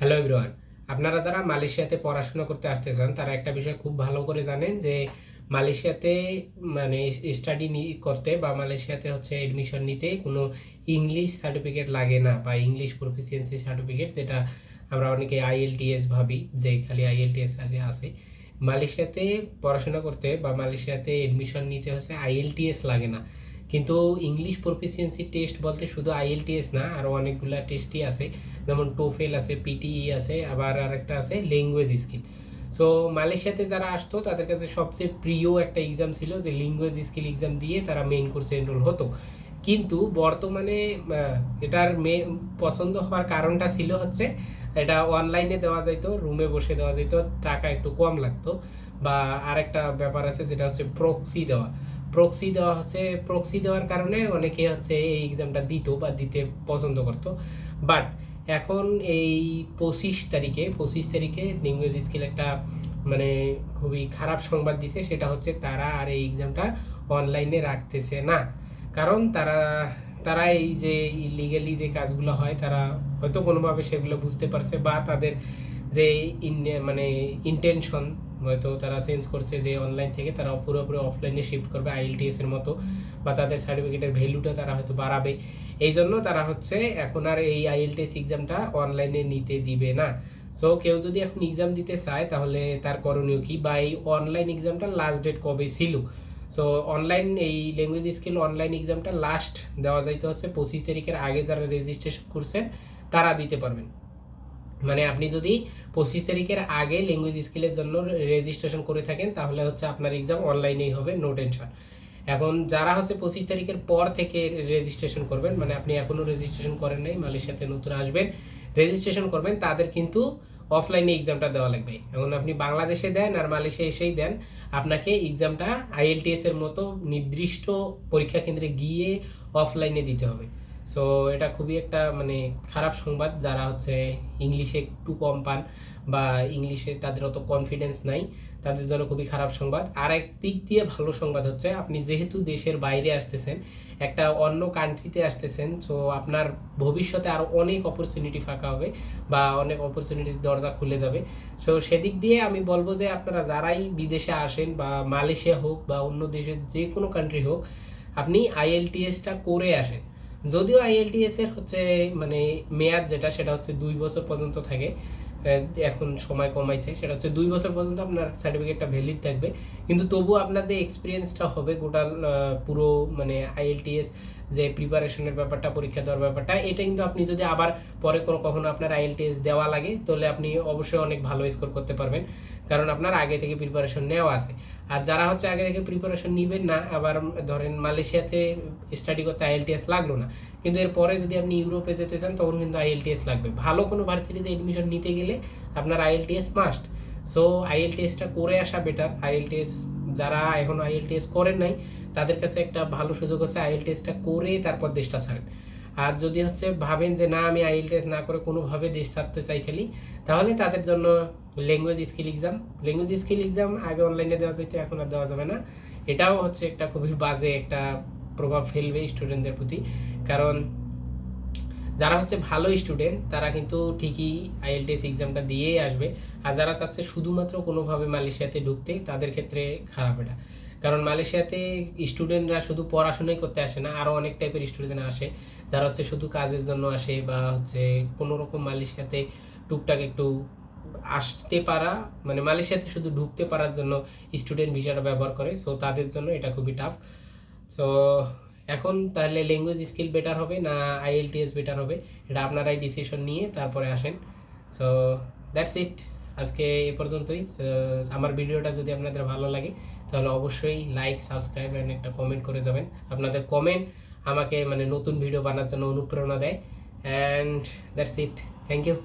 Hello everyone আপনারা যারা মালয়েশিয়াতে পড়াশোনা করতে আসতে চান, তারা একটা বিষয় খুব ভালো করে জানেন যে মালয়েশিয়াতে মানে স্টাডি করতে বা মালয়েশিয়াতে হচ্ছে এডমিশন নিতে কোনো ইংলিশ সার্টিফিকেট লাগে না বা ইংলিশ প্রফিসিয়েন্সি সার্টিফিকেট যেটা আমরা অনেকে আইএলটিএস ভাবি, যে খালি আইএলটিএস আছে। মালয়েশিয়াতে পড়াশোনা করতে বা মালয়েশিয়াতে এডমিশন নিতে হচ্ছে আইএলটিএস লাগে না। কিন্তু ইংলিশ প্রফিসিয়েন্সি টেস্ট বলতে শুধু আইএলটিএস না আরও অনেকগুলা টেস্টই আছে। যেমন টোফেল আছে পিটিই আছে, আবার আর একটা আছে ল্যাঙ্গুয়েজ স্কিল সো মালয়েশিয়াতে যারা আসতো, তাদের কাছে সবচেয়ে প্রিয় একটা এক্সাম ছিল যে ল্যাঙ্গুয়েজ স্কিল এক্সাম দিয়ে তারা মেইন কোর্সে এনরোল হতো। কিন্তু বর্তমানে এটার মে পছন্দ হওয়ার কারণটা ছিল হচ্ছে, এটা অনলাইনে দেওয়া যাইতো রুমে বসে দেওয়া যাইতো, টাকা একটু কম লাগতো। বা আরেকটা ব্যাপার আছে, যেটা হচ্ছে প্রক্সি দেওয়া। প্রক্সি দেওয়া হচ্ছে প্রক্সি দেওয়ার কারণে অনেকে হচ্ছে এই এক্সামটা দিত বা দিতে পছন্দ করতো। বাট এখন এই পঁচিশ তারিখে পঁচিশ তারিখে ল্যাঙ্গুয়েজ স্কিল একটা মানে খুবই খারাপ সংবাদ দিছে, সেটা হচ্ছে তারা আর এই এক্সামটা অনলাইনে রাখতেছে না। কারণ তারা তারা এই যে ইলিগালি যে কাজগুলো হয়, তারা হয়তো কোনোভাবে সেগুলো বুঝতে পারছে বা তাদের যে মানে ইন্টেনশন হয়তো তারা চেঞ্জ করছে যে অনলাইন থেকে তারা পুরোপুরি অফলাইনে শিফট করবে আইএলটিএস এর মতো বা তাদের সার্টিফিকেটের ভ্যালুটা তারা হয়তো বাড়াবে। এই জন্য তারা হচ্ছে এখন আর এই আইএলটিএস এক্সামটা অনলাইনে নিতে দিবে না। সো কেউ যদি এখন এক্সাম দিতে চায় তাহলে তার করণীয় কি? বা এই অনলাইন এক্সামটা লাস্ট ডেট কবে ছিল? সো অনলাইন এই ল্যাঙ্গুয়েজ স্কিল অনলাইন এক্সামটা লাস্ট দেওয়া যাইতে হচ্ছে পঁচিশ তারিখের আগে যারা রেজিস্ট্রেশন করছেন তারা দিতে পারবেন। মানে আপনি যদি পঁচিশ তারিখের আগে ল্যাঙ্গুয়েজ স্কিলের জন্য রেজিস্ট্রেশন করে থাকেন, তাহলে হচ্ছে আপনার এক্সাম অনলাইনেই হবে নো টেনশন এখন যারা হচ্ছে পঁচিশ তারিখের পর থেকে রেজিস্ট্রেশন করবেন মানে আপনি এখনও রেজিস্ট্রেশন করেন নাই, মালয়েশিয়াতে নতুন আসবেন রেজিস্ট্রেশন করবেন, তাদের কিন্তু অফলাইনে এক্সামটা দেওয়া লাগবে। এখন আপনি বাংলাদেশে দেন আর মালয়েশিয়া এসেই দেন, আপনাকে এক্সামটা আইএলটিএস এর মতো নির্দিষ্ট পরীক্ষা কেন্দ্রে গিয়ে অফলাইনে দিতে হবে। সো এটা খুবই একটা মানে খারাপ সংবাদ যারা হচ্ছে ইংলিশে একটু কম পান বা ইংলিশে তাদের অত কনফিডেন্স নাই, তাদের জন্য খুবই খারাপ সংবাদ। আর এক দিক দিয়ে ভালো সংবাদ হচ্ছে, আপনি যেহেতু দেশের বাইরে আসতেছেন, একটা অন্য কান্ট্রিতে আসতেছেন সো আপনার ভবিষ্যতে আরও অনেক অপরচুনিটি ফাঁকা হবে বা অনেক অপরচুনিটির দরজা খুলে যাবে। সো সেদিক দিয়ে আমি বলব যে আপনারা যারাই বিদেশে আসেন বা মালয়েশিয়া হোক বা অন্য দেশের যে কোনো কান্ট্রি হোক, আপনি আইএলটিএসটা করে আসেন। যদিও আইএলটিএস এর হচ্ছে মানে মেয়াদ যেটা সেটা হচ্ছে দুই বছর পর্যন্ত থাকে। এখন সময় কমাইছে। সেটা হচ্ছে দুই বছর পর্যন্ত আপনার সার্টিফিকেটটা ভ্যালিড থাকবে। কিন্তু তবু আপনার যে এক্সপিরিয়েন্সটা হবে, গোটা পুরো মানে আইএলটিএস যে প্রিপারেশনের ব্যাপারটা, পরীক্ষা দেওয়ার ব্যাপারটা, এটা কিন্তু আপনি যদি আবার পরে কোনো কখনো আপনার আইএলটিএস দেওয়া লাগে, তাহলে আপনি অবশ্যই অনেক ভালো স্কোর করতে পারবেন। কারণ আপনার আগে থেকে প্রিপারেশন নেওয়া আছে। আর যারা হচ্ছে আগে থেকে প্রিপারেশন নেবেন না, আবার ধরেন মালয়েশিয়াতে স্টাডি করতে আইএলটিএস লাগল না কিন্তু এরপরে যদি আপনি ইউরোপে যেতে চান, তখন কিন্তু আইএলটিএস লাগবে। ভালো কোনো ভার্সিটিতে এডমিশন নিতে গেলে আপনার আইএলটিএস মাস্ট সো আইএলটিএসটা করে আসা বেটার আইএলটিএস যারা এখন আইএলটিএস করেন নাই, তাদের কাছে একটা ভালো সুযোগ হচ্ছে আইএলটিএসটা করে তারপর দেশটা ছাড়েন। আর যদি হচ্ছে ভাবেন যে, না, আমি আইএলটিএস না করে কোনোভাবে দেশ ছাড়তে চাই খালি, তাহলে তাদের জন্য language skill exam language skill exam আগে অনলাইনে দেওয়া যেত, এখন আর দেওয়া যাবে না। এটাও হচ্ছে একটা খুবই বাজে একটা প্রভাব ফেলবে স্টুডেন্টদের প্রতি। কারণ যারা হচ্ছে ভালো স্টুডেন্ট তারা কিন্তু ঠিকই আইএলটিএস এক্সামটা দিয়েই আসবে। আর যারা চাচ্ছে শুধুমাত্র কোনোভাবে মালয়েশিয়াতে ঢুকতে, তাদের ক্ষেত্রে খারাপ এটা। কারণ মালয়েশিয়াতে স্টুডেন্টরা শুধু পড়াশোনাই করতে আসে না আরও অনেক টাইপের স্টুডেন্ট আসে। যারা হচ্ছে শুধু কাজের জন্য আসে বা হচ্ছে কোনো রকম মালয়েশিয়াতে টুকটাক একটু আসতে পারা মানে মালয়েশিয়াতে শুধু ঢুকতে পারার জন্য স্টুডেন্ট ভিসাটা ব্যবহার করে সো তাদের জন্য এটা খুবই টাফ সো এখন তাহলে ল্যাঙ্গুয়েজ স্কিল বেটার হবে না আইএলটিএস বেটার হবে? এটা আপনারাই ডিসিশন নিয়ে তারপরে আসেন। সো দ্যাটস ইট আজকে এ পর্যন্তই। আমার ভিডিওটা যদি আপনাদের ভালো লাগে, তাহলে অবশ্যই লাইক সাবস্ক্রাইব অ্যান্ড একটা কমেন্ট করে যাবেন। আপনাদের কমেন্ট আমাকে মানে নতুন ভিডিও বানার জন্য অনুপ্রেরণা দেয়। And that's it thank you